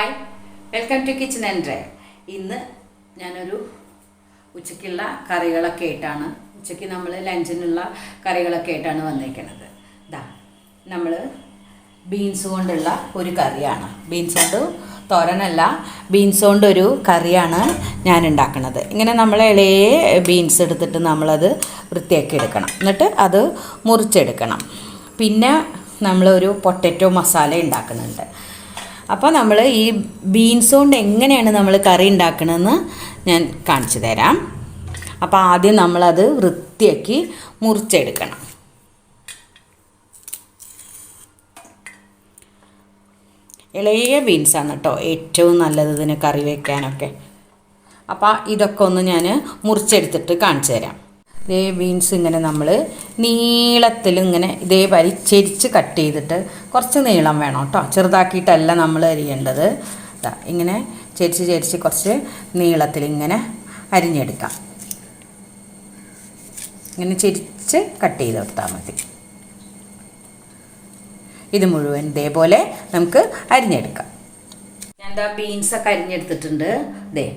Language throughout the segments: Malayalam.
ഹായ്. വെൽക്കം ടു കിച്ചൺ എന്റെ ഇന്ന് ഞാനൊരു ഉച്ചയ്ക്കുള്ള കറികളൊക്കെ ആയിട്ടാണ് ഉച്ചയ്ക്ക് നമ്മൾ ലഞ്ചിനുള്ള കറികളൊക്കെ ആയിട്ടാണ് വന്നിരിക്കുന്നത് ഇതാ നമ്മൾ ബീൻസ് കൊണ്ടുള്ള ഒരു കറിയാണ്. ബീൻസ് കൊണ്ട് തോരനല്ല ബീൻസ് കൊണ്ടൊരു കറിയാണ് ഞാൻ ഉണ്ടാക്കുന്നത് ഇങ്ങനെ നമ്മൾ ഇളയെ ബീൻസ് എടുത്തിട്ട് നമ്മളത് വൃത്തിയാക്കി എടുക്കണം. എന്നിട്ട് അത് മുറിച്ചെടുക്കണം. പിന്നെ നമ്മളൊരു പൊട്ടറ്റോ മസാല ഉണ്ടാക്കുന്നുണ്ട്. അപ്പോൾ നമ്മൾ ഈ ബീൻസ് കൊണ്ട് എങ്ങനെയാണ് നമ്മൾ കറി ഉണ്ടാക്കണമെന്ന് ഞാൻ കാണിച്ചു തരാം. അപ്പോൾ ആദ്യം നമ്മളത് വൃത്തിയാക്കി മുറിച്ചെടുക്കണം. ഇളയ ബീൻസാണ് കേട്ടോ ഏറ്റവും നല്ലത് ഇതിന് കറി വയ്ക്കാനൊക്കെ അപ്പോൾ ഇതൊക്കെ ഒന്ന് ഞാൻ മുറിച്ചെടുത്തിട്ട് കാണിച്ചു തരാം. ഇതേ ബീൻസ് ഇങ്ങനെ നമ്മൾ നീളത്തിൽ ഇങ്ങനെ ഇതേ വലിച്ചെരിച്ച് കട്ട് ചെയ്തിട്ട് കുറച്ച് നീളം വേണം കേട്ടോ ചെറുതാക്കിയിട്ടല്ല നമ്മൾ അരിയേണ്ടത്. ഇങ്ങനെ ചെരിച്ച് ചെരിച്ച് കുറച്ച് നീളത്തിൽ ഇങ്ങനെ അരിഞ്ഞെടുക്കാം. ഇങ്ങനെ ചെരിച്ച് കട്ട് ചെയ്ത് കൊടുത്താൽ മതി. ഇത് മുഴുവൻ ഇതേപോലെ നമുക്ക് അരിഞ്ഞെടുക്കാം. ഞാൻ ദാ ബീൻസൊക്കെ അരിഞ്ഞെടുത്തിട്ടുണ്ട്. ദേ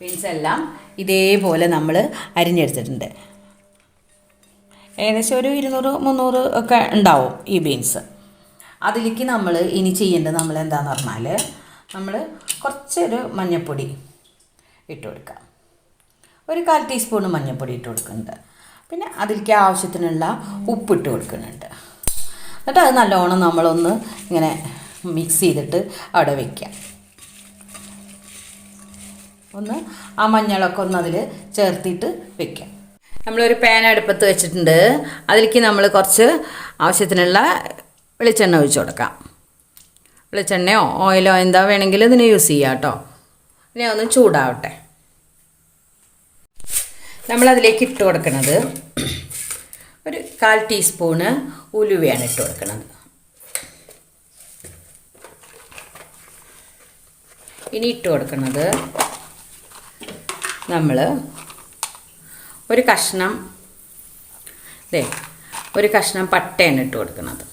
ബീൻസ് എല്ലാം ഇതേപോലെ നമ്മൾ അരിഞ്ഞെടുത്തിട്ടുണ്ട്. ഏകദേശം ഒരു ഇരുന്നൂറ് മുന്നൂറ് ഒക്കെ ഉണ്ടാവും ഈ ബീൻസ് അതിലേക്ക് നമ്മൾ ഇനി ചെയ്യേണ്ടത് നമ്മൾ എന്താന്ന് പറഞ്ഞാൽ നമ്മൾ കുറച്ചൊരു മഞ്ഞൾപ്പൊടി ഇട്ട് കൊടുക്കാം ഒരു കാൽ ടീസ്പൂൺ മഞ്ഞൾപ്പൊടി ഇട്ട് കൊടുക്കുന്നുണ്ട്. പിന്നെ അതിലേക്ക് ആവശ്യത്തിനുള്ള ഉപ്പിട്ട് കൊടുക്കുന്നുണ്ട്. എന്നിട്ട് അത് നല്ലോണം നമ്മളൊന്ന് ഇങ്ങനെ മിക്സ് ചെയ്തിട്ട് അവിടെ വയ്ക്കാം ഒന്ന് ആ മഞ്ഞളൊക്കെ ഒന്ന് അതിൽ ചേർത്തിട്ട് വെക്കാം. നമ്മളൊരു പാൻ അടുപ്പത്ത് വെച്ചിട്ടുണ്ട്. അതിലേക്ക് നമ്മൾ കുറച്ച് ആവശ്യത്തിനുള്ള വെളിച്ചെണ്ണ ഒഴിച്ചു കൊടുക്കാം. വെളിച്ചെണ്ണയോ ഓയിലോ എന്താ വേണമെങ്കിലും ഇതിന് യൂസ് ചെയ്യാം കേട്ടോ. ഇനി ഒന്ന് ചൂടാവട്ടെ. നമ്മളതിലേക്ക് ഇട്ട് കൊടുക്കുന്നത് ഒരു കാൽ ടീസ്പൂണ് ഉലുവയാണ് ഇട്ട് കൊടുക്കുന്നത് ഇനി ഇട്ട് കൊടുക്കുന്നത് നമ്മൾ ഒരു കഷ്ണം അല്ലേ ഒരു കഷ്ണം പട്ടയാണ് ഇട്ട് കൊടുക്കുന്നത്.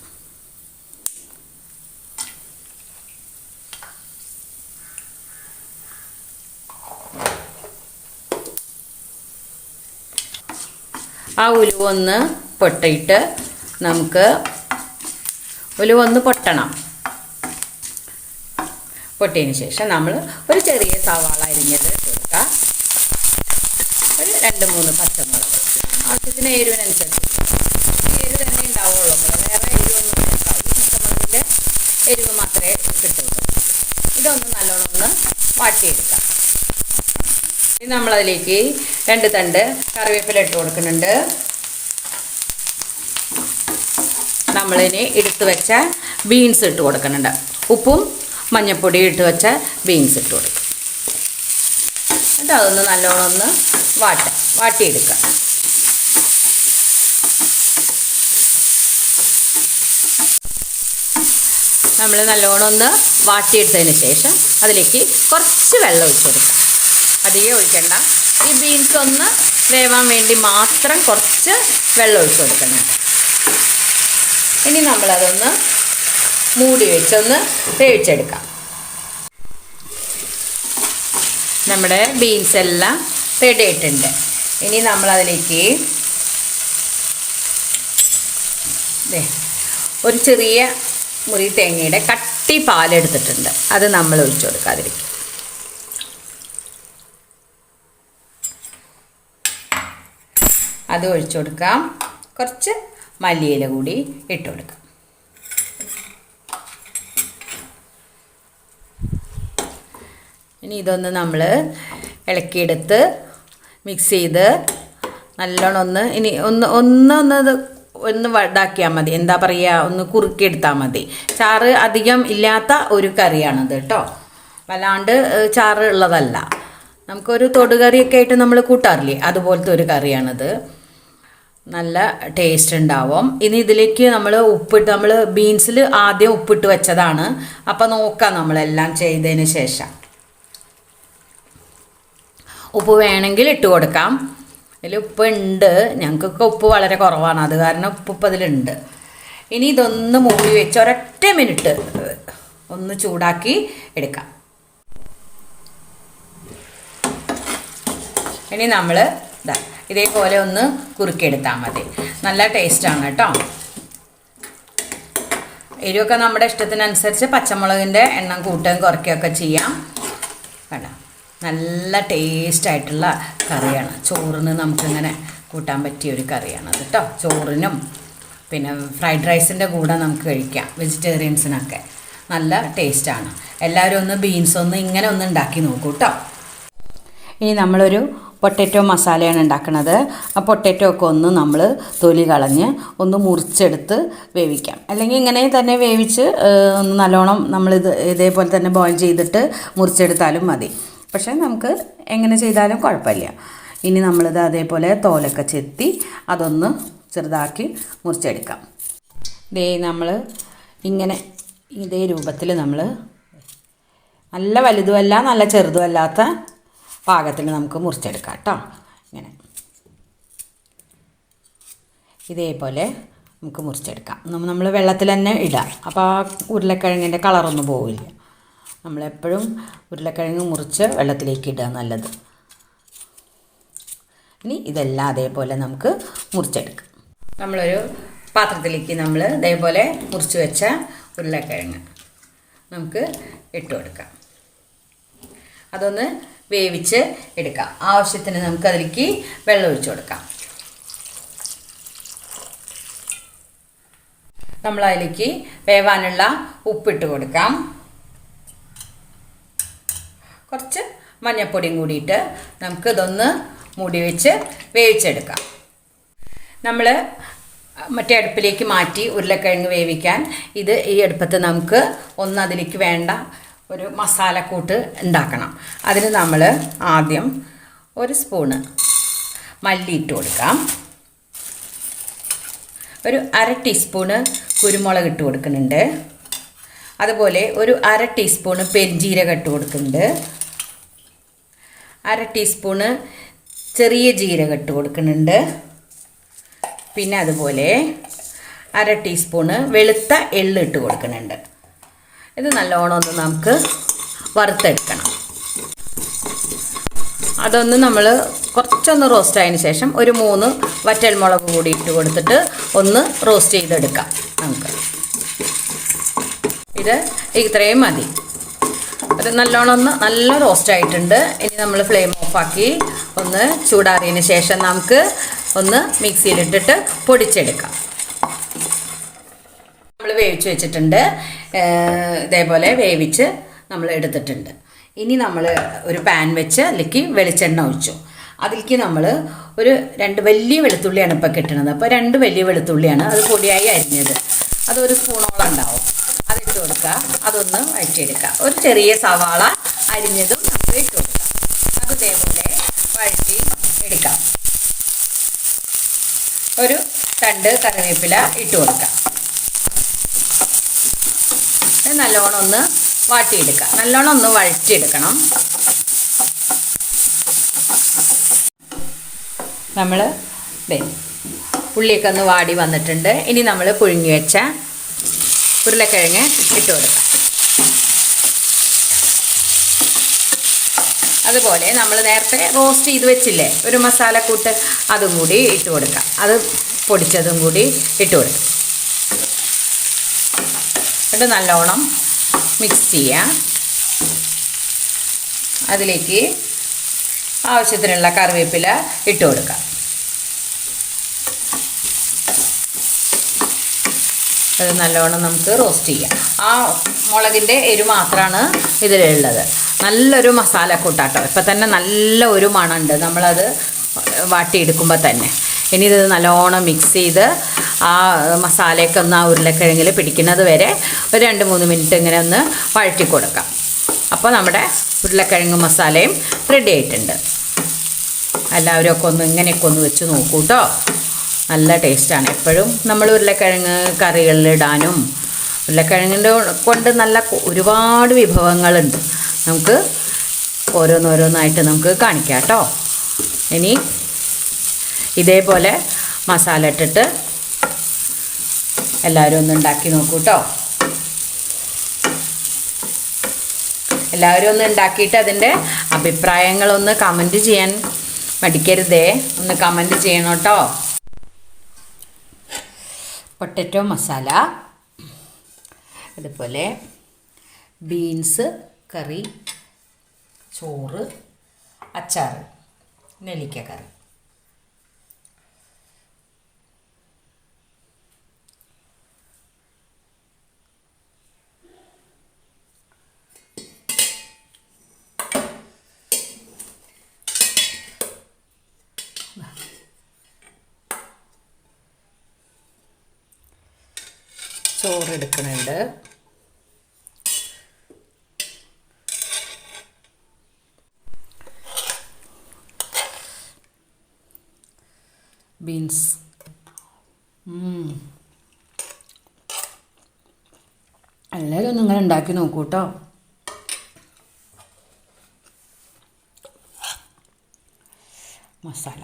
ആ ഉലുവ ഒന്ന് പൊട്ടിയിട്ട് നമുക്ക് ഉലുവ ഒന്ന് പൊട്ടണം. പൊട്ടിയതിന് ശേഷം നമ്മൾ ഒരു ചെറിയ സവാള അരിഞ്ഞത് രണ്ട് മൂന്ന് പച്ചമുളക്. ആവശ്യത്തിന് എരിവിനനുസരിച്ച്. ഈ എരിവ് തന്നെ ഉണ്ടാവുള്ളൂ. വേറെ എരിവൊന്നും ഈ പച്ചമുളകിന്റെ എരിവ് മാത്രമേ കിട്ടുള്ളൂ. ഇതൊന്ന് നല്ലോണം ഒന്ന് വാട്ടിയെടുക്കാം. ഇനി നമ്മളതിലേക്ക് രണ്ട് തണ്ട് കറിവേപ്പില ഇട്ട് കൊടുക്കുന്നുണ്ട്. നമ്മളിനി എടുത്തു വെച്ച ബീൻസ് ഇട്ട് കൊടുക്കുന്നുണ്ട്. ഉപ്പും മഞ്ഞൾപ്പൊടി ഇട്ട് വെച്ച ബീൻസ് ഇട്ട് കൊടുക്കും. എന്നിട്ട് അതൊന്ന് നല്ലോണം ഒന്ന് വാട്ട വാട്ടിയെടുക്കാം. നമ്മൾ നല്ലോണം ഒന്ന് വാട്ടിയെടുത്തതിന് ശേഷം അതിലേക്ക് കുറച്ച് വെള്ളം ഒഴിച്ചെടുക്കാം. അധികം ഒഴിക്കണ്ട. ഈ ബീൻസ് ഒന്ന് വേവാൻ വേണ്ടി മാത്രം കുറച്ച് വെള്ളം ഒഴിച്ചു കൊടുക്കണം ഇനി നമ്മളതൊന്ന് മൂടി വെച്ചൊന്ന് വേവിച്ചെടുക്കാം. നമ്മുടെ ബീൻസ് എല്ലാം റെഡി ആയിട്ടുണ്ട്. ഇനി നമ്മളതിലേക്ക് ഒരു ചെറിയ മുറി തേങ്ങയുടെ കട്ടി പാലെടുത്തിട്ടുണ്ട് അത് നമ്മൾ ഒഴിച്ചു കൊടുക്കാതിരിക്കും. അത് ഒഴിച്ചു കൊടുക്കാം. കുറച്ച് മല്ലിയില കൂടി ഇട്ട് കൊടുക്കാം. ഇനി ഇതൊന്ന് നമ്മൾ ഇളക്കിയെടുത്ത് മിക്സ് ചെയ്ത് നല്ലോണം ഒന്ന് ഇനി ഒന്ന് ഒന്ന് ഒന്ന് ഒന്ന് വടാക്കിയാൽ മതി. എന്താ പറയുക ഒന്ന് കുറുക്കിയെടുത്താൽ മതി. ചാറ് അധികം ഇല്ലാത്ത ഒരു കറിയാണത് കേട്ടോ വല്ലാണ്ട് ചാറ് ഉള്ളതല്ല. നമുക്കൊരു തൊടുകറിയൊക്കെ ആയിട്ട് നമ്മൾ കൂട്ടാറില്ലേ? അതുപോലത്തെ ഒരു കറിയാണിത്. നല്ല ടേസ്റ്റ് ഉണ്ടാവും. ഇനി ഇതിലേക്ക് നമ്മൾ ഉപ്പിട്ട് നമ്മൾ ബീൻസിൽ ആദ്യം ഉപ്പിട്ട് വെച്ചതാണ്. അപ്പം നോക്കാം നമ്മളെല്ലാം ചെയ്തതിന് ശേഷം. ഉപ്പ് വേണമെങ്കിൽ ഇട്ട് കൊടുക്കാം. അതിൽ ഉപ്പ് ഉണ്ട് ഞങ്ങൾക്കൊക്കെ ഉപ്പ് വളരെ കുറവാണ്. അത് കാരണം ഉപ്പ് ഇപ്പം അതിലുണ്ട് ഇനി ഇതൊന്ന് മൂടി വെച്ച് ഒരൊറ്റ മിനിറ്റ് ഒന്ന് ചൂടാക്കി എടുക്കാം. ഇനി നമ്മൾ ഇതാ ഇതേപോലെ ഒന്ന് കുറുക്കിയെടുത്താൽ മതി. നല്ല ടേസ്റ്റാണ് കേട്ടോ. എരിവൊക്കെ നമ്മുടെ ഇഷ്ടത്തിനനുസരിച്ച് പച്ചമുളകിന്റെ എണ്ണം കൂട്ടുകയും കുറയ്ക്കുകയൊക്കെ ചെയ്യാം. കണ്ട? നല്ല ടേസ്റ്റ് ആയിട്ടുള്ള കറിയാണ്. ചോറിന് നമുക്കിങ്ങനെ കൂട്ടാൻ പറ്റിയ ഒരു കറിയാണ് കേട്ടോ ചോറിനും പിന്നെ ഫ്രൈഡ് റൈസിന്റെ കൂടെ നമുക്ക് കഴിക്കാം. വെജിറ്റേറിയൻസിനൊക്കെ. നല്ല ടേസ്റ്റാണ്. എല്ലാവരും ഒന്ന് ബീൻസ് ഒന്ന് ഇങ്ങനെ ഒന്ന് ഉണ്ടാക്കി നോക്കൂ കേട്ടോ ഇനി നമ്മളൊരു പൊട്ടറ്റോ മസാലയാണ് ഉണ്ടാക്കുന്നത് ആ പൊട്ടറ്റോ ഒക്കെ ഒന്ന് നമ്മൾ തൊലി കളഞ്ഞ് ഒന്ന് മുറിച്ചെടുത്ത് വേവിക്കാം. അല്ലെങ്കിൽ ഇങ്ങനെ തന്നെ വേവിച്ച് ഒന്ന് നല്ലോണം നമ്മളിത് ഇതേപോലെ തന്നെ ബോയിൽ ചെയ്തിട്ട് മുറിച്ചെടുത്താലും മതി. പക്ഷേ നമുക്ക് എങ്ങനെ ചെയ്താലും കുഴപ്പമില്ല. ഇനി നമ്മളിത് അതേപോലെ തോലൊക്കെ ചെത്തി അതൊന്ന് ചെറുതാക്കി മുറിച്ചെടുക്കാം. ദേ നമ്മൾ ഇങ്ങനെ ഇതേ രൂപത്തിൽ നമ്മൾ നല്ല വലുതുമല്ല നല്ല ചെറുതുമല്ലാത്ത പാകത്തിൽ നമുക്ക് മുറിച്ചെടുക്കാം കേട്ടോ. ഇങ്ങനെ. ഇതേപോലെ നമുക്ക് മുറിച്ചെടുക്കാം. നമ്മൾ വെള്ളത്തിൽ തന്നെ ഇടാം. അപ്പോൾ ആ ഉരുളക്കിഴങ്ങിന്റെ കളറൊന്നും പോവില്ല. നമ്മളെപ്പോഴും ഉരുളക്കിഴങ്ങ് മുറിച്ച് വെള്ളത്തിലേക്ക് ഇടുക നല്ലത്. ഇനി ഇതെല്ലാം അതേപോലെ നമുക്ക് മുറിച്ചെടുക്കാം. നമ്മളൊരു പാത്രത്തിലേക്ക് നമ്മൾ ഇതേപോലെ മുറിച്ച് വെച്ച ഉരുളക്കിഴങ്ങ് നമുക്ക് ഇട്ട് കൊടുക്കാം. അതൊന്ന് വേവിച്ച് എടുക്കാം. ആവശ്യത്തിന് നമുക്ക് അതിലേക്ക് വെള്ളം ഒഴിച്ചു കൊടുക്കാം. നമ്മൾ അതിലേക്ക് വേവാനുള്ള ഉപ്പിട്ട് കൊടുക്കാം. കുറച്ച് മഞ്ഞപ്പൊടിയും കൂടിയിട്ട് നമുക്ക് ഇതൊന്ന് മൂടി വെച്ച് വേവിച്ചെടുക്കാം. നമ്മൾ മറ്റേ അടുപ്പിലേക്ക് മാറ്റി ഉരുളക്കിഴങ്ങ് വേവിക്കാൻ ഇത് ഈ അടുപ്പത്ത് നമുക്ക് ഒന്ന് അതിലേക്ക് വേണ്ട ഒരു മസാലക്കൂട്ട് ഉണ്ടാക്കണം. അതിന് നമ്മൾ ആദ്യം ഒരു സ്പൂണ് മല്ലി ഇട്ട് കൊടുക്കാം. ഒരു അര ടീസ്പൂണ് കുരുമുളക് ഇട്ട് കൊടുക്കുന്നുണ്ട്. അതുപോലെ ഒരു അര ടീസ്പൂണ് പെരിഞ്ജീരകം ഇട്ട് കൊടുക്കുന്നുണ്ട്. അര ടീസ്പൂണ് ചെറിയ ജീരകം ഇട്ട് കൊടുക്കുന്നുണ്ട്. പിന്നെ അതുപോലെ അര ടീസ്പൂണ് വെളുത്ത എള്ള് ഇട്ട് കൊടുക്കുന്നുണ്ട്. ഇത് നല്ലോണം ഒന്ന് നമുക്ക് വറുത്തെടുക്കണം. അതൊന്ന് നമ്മൾ കുറച്ചൊന്ന് റോസ്റ്റ് ആയതിന് ശേഷം ഒരു മൂന്ന് വറ്റൽമുളക് കൂടി ഇട്ട് കൊടുത്തിട്ട് ഒന്ന് റോസ്റ്റ് ചെയ്തെടുക്കാം നമുക്ക്. ഇത് ഇത്രയും മതി. അത് നല്ലോണം ഒന്ന് നല്ല റോസ്റ്റ് ആയിട്ടുണ്ട്. ഇനി നമ്മൾ ഫ്ലെയിം ഓഫാക്കി ഒന്ന് ചൂടാറിയതിന് ശേഷം നമുക്ക് ഒന്ന് മിക്സിയിലിട്ടിട്ട് പൊടിച്ചെടുക്കാം. നമ്മൾ വേവിച്ച് വെച്ചിട്ടുണ്ട്. ഇതേപോലെ വേവിച്ച് നമ്മൾ എടുത്തിട്ടുണ്ട്. ഇനി നമ്മൾ ഒരു പാൻ വെച്ച് അതിലേക്ക് വെളിച്ചെണ്ണ ഒഴിച്ചു. അതിലേക്ക് നമ്മൾ ഒരു രണ്ട് വലിയ വെളുത്തുള്ളിയാണ് ഇപ്പോൾ കിട്ടുന്നത് അപ്പോൾ രണ്ട് വലിയ വെളുത്തുള്ളിയാണ് അത് പൊടിയായി അരിഞ്ഞത്. അതൊരു സ്പൂണോളം ഉണ്ടാവും. അതിട്ട് കൊടുക്കുക. അതൊന്ന് വഴറ്റിയെടുക്കുക. ഒരു ചെറിയ സവാള അരിഞ്ഞതും നമുക്ക് ഇട്ട് കൊടുക്കാം അത് ഇതേപോലെ വഴറ്റി എടുക്കാം. ഒരു തണ്ട് കറിവേപ്പില ഇട്ട് കൊടുക്കാം. നല്ലോണം ഒന്ന് വാട്ടിയെടുക്കുക. നല്ലോണം ഒന്ന് വഴറ്റിയെടുക്കണം. നമ്മൾ ഉള്ളിയൊക്കെ ഒന്ന് വാടി വന്നിട്ടുണ്ട്. ഇനി നമ്മൾ പുഴുങ്ങി വെച്ച ഉരുളക്കിഴങ്ങ് ഇട്ട് കൊടുക്കാം. അതുപോലെ നമ്മൾ നേരത്തെ റോസ്റ്റ് ചെയ്ത് വെച്ചില്ലേ ഒരു മസാലക്കൂട്ട് അതും കൂടി ഇട്ട് കൊടുക്കാം. അത് പൊടിച്ചതും കൂടി ഇട്ട് കൊടുക്കാം. എന്നിട്ട് നല്ലോണം മിക്സ് ചെയ്യാം. അതിലേക്ക് ആവശ്യത്തിനുള്ള കറിവേപ്പില ഇട്ട് കൊടുക്കാം. അത് നല്ലോണം നമുക്ക് റോസ്റ്റ് ചെയ്യാം. ആ മുളകിന്റെ എരു മാത്രമാണ് ഇതിലുള്ളത്. നല്ലൊരു മസാല കൂട്ടാട്ടോ ഇപ്പം തന്നെ നല്ല ഒരു മണമുണ്ട് നമ്മളത് വാട്ടിയെടുക്കുമ്പോൾ തന്നെ. ഇനി ഇത് നല്ലോണം മിക്സ് ചെയ്ത് ആ മസാലയൊക്കെ ഒന്ന് ആ ഉരുളക്കിഴങ്ങിൽ പിടിക്കുന്നത് വരെ ഒരു രണ്ട് മൂന്ന് മിനിറ്റ് ഇങ്ങനെ ഒന്ന് വഴറ്റി കൊടുക്കാം. അപ്പോൾ നമ്മുടെ ഉരുളക്കിഴങ്ങ് മസാലയും റെഡി ആയിട്ടുണ്ട്. എല്ലാവരും ഒക്കെ ഒന്ന് ഇങ്ങനെയൊക്കെ ഒന്ന് വെച്ച് നോക്കൂ കേട്ടോ നല്ല ടേസ്റ്റാണ്. എപ്പോഴും നമ്മൾ ഉരുളക്കിഴങ്ങ് കറികളിലിടാനും ഉരുളക്കിഴങ്ങിന്റെ കൊണ്ട് നല്ല ഒരുപാട് വിഭവങ്ങളുണ്ട്. നമുക്ക് ഓരോന്നോരോന്നായിട്ട് നമുക്ക് കാണിക്കാം കേട്ടോ. ഇനി ഇതേപോലെ മസാല ഇട്ടിട്ട് എല്ലാവരും ഒന്ന് ഉണ്ടാക്കി നോക്കൂ കേട്ടോ. എല്ലാവരും ഒന്ന് ഉണ്ടാക്കിയിട്ട് അതിന്റെ അഭിപ്രായങ്ങളൊന്ന് കമന്റ് ചെയ്യാൻ മടിക്കരുതേ. ഒന്ന് കമന്റ് ചെയ്യണം കേട്ടോ. പൊട്ടറ്റോ മസാല അതുപോലെ ബീൻസ് കറി ചോറ് അച്ചാറ് നെല്ലിക്ക കറി. ചോറ് എടുക്കുന്നുണ്ട്. ബീൻസ്. എല്ലാവരും ഒന്ന് ഇങ്ങനെ ഉണ്ടാക്കി നോക്കൂ കേട്ടോ മസാല.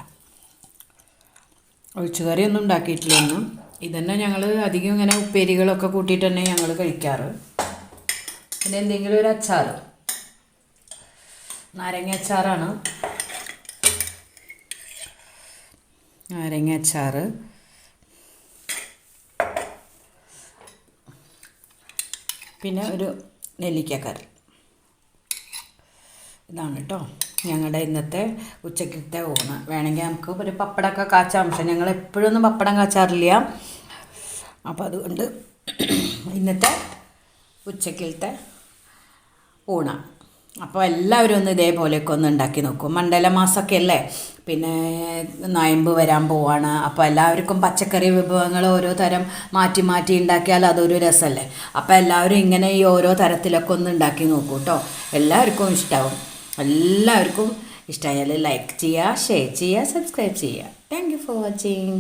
ഒഴിച്ചുകറിയൊന്നും ഉണ്ടാക്കിയിട്ടില്ല ഒന്നും ഇതന്നെ ഞങ്ങൾ അധികം ഇങ്ങനെ ഉപ്പേരികളൊക്കെ കൂട്ടിയിട്ട് തന്നെ ഞങ്ങൾ കഴിക്കാറ്. പിന്നെ എന്തെങ്കിലും ഒരു അച്ചാർ നാരങ്ങ അച്ചാറാണ്. നാരങ്ങ അച്ചാർ പിന്നെ ഒരു നെല്ലിക്കക്കറി. ഇതാണ് കേട്ടോ ഞങ്ങളുടെ ഇന്നത്തെ ഉച്ചക്കത്തെ ഊണ്. വേണമെങ്കിൽ നമുക്ക് ഒരു പപ്പടമൊക്കെ കാച്ചാം. പക്ഷെ ഞങ്ങൾ എപ്പോഴൊന്നും പപ്പടം കാച്ചാറില്ല. അപ്പോൾ അതുകൊണ്ട് ഇന്നത്തെ ഉച്ചക്കലത്തെ ഊണാണ് അപ്പോൾ എല്ലാവരും ഒന്ന് ഇതേപോലെയൊക്കെ ഒന്ന് ഉണ്ടാക്കി നോക്കും. മണ്ഡല മാസമൊക്കെ അല്ലേ? പിന്നെ നയമ്പ് വരാൻ പോവാണ്. അപ്പോൾ എല്ലാവർക്കും പച്ചക്കറി വിഭവങ്ങൾ ഓരോ തരം മാറ്റി മാറ്റി ഉണ്ടാക്കിയാൽ അതൊരു രസമല്ലേ അപ്പോൾ എല്ലാവരും ഇങ്ങനെ ഈ ഓരോ തരത്തിലൊക്കെ ഒന്ന് ഉണ്ടാക്കി നോക്കൂ കേട്ടോ എല്ലാവർക്കും ഇഷ്ടമാവും എല്ലാവർക്കും ഇഷ്ടമായാൽ ലൈക്ക് ചെയ്യുക ഷെയർ ചെയ്യുക സബ്സ്ക്രൈബ് ചെയ്യുക. Thank you for watching